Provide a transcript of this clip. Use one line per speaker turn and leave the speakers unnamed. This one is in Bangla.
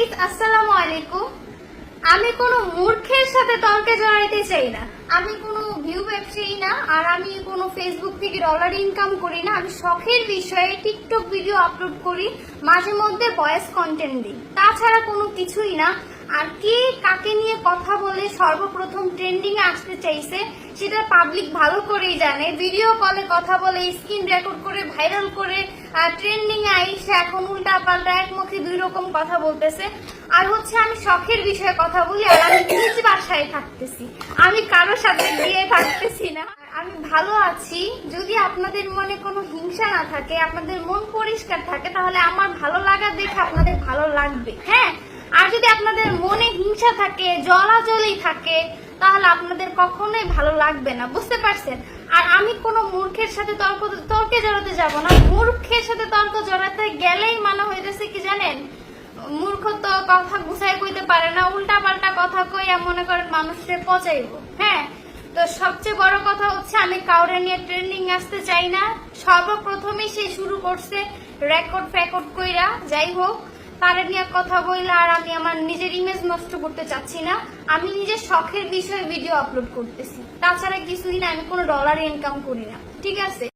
গাইস আসসালামু আলাইকুম। আমি কোনো মূর্খের সাথে তর্কে জড়াইতে চাই না। আমি কোনো ভিউ ব্যবসায়ী না, আর আমি কোনো ফেসবুক থেকে ডলার ইনকাম করি না। আমি শখের বিষয়ে টিকটক ভিডিও আপলোড করি, মাঝে মধ্যে ভয়েস কন্টেন্ট দিই। তাছাড়া কোনো কিছুই না। আর কে কাকে নিয়ে কথা বলে সর্বপ্রথম ট্রেন্ডিং আসতে চাইছে, সেটা পাবলিক ভালো করেই জানে। ভিডিও কলে কথা বলে স্ক্রিন রেকর্ড করে ভাইরাল করে ট্রেন্ডিং আইসে এখন উল্টা পাল্টা এক মুখে দুই রকম কথা বলতেছে। আর হচ্ছে আমি শখের বিষয়ে কথা বলি, আর আমি নিজ বাসায় থাকতেছি। আমি কারোর সাথে গিয়ে থাকতেছি না। আমি ভালো আছি। যদি আপনাদের মনে কোনো হিংসা না থাকে, আপনাদের মন পরিষ্কার থাকে, তাহলে আমার ভালো লাগা দেখে আপনাদের ভালো লাগবে। হ্যাঁ যদি আপনাদের মনে হিংসা থাকে জলাজলি থাকে, তাহলে আপনাদের কখনোই ভালো লাগবে না, বুঝতে পারছেন? আর আমি কোনো মূর্খের সাথে তর্ক, তর্কে জড়াতে যাব না। মূর্খের সাথে তর্ক জড়াতে গেলেই মানে হইতেছে কি জানেন? মূর্খ তো কথা গুছাই কইতে পারে না উল্টা পাল্টা কথা কইয়া মনে করেন মানুষকে পচাইব হ্যাঁ তো সবচেয়ে বড় কথা হচ্ছে আমি কাউরে নিয়ে ট্রেন্ডিং আসতে চাই না। সর্বপ্রথমেই সে শুরু করছে রেকর্ড ফ্যাকর্ড কইরা, যাই হোক। তারে নিয়ে কথা বললে আর আমি আমার নিজের ইমেজ নষ্ট করতে চাচ্ছি না। আমি নিজের শখের বিষয়ে ভিডিও আপলোড করতেছি। তাছাড়া কিছুদিন আমি কোনো ডলার ইনকাম করি না। ঠিক আছে?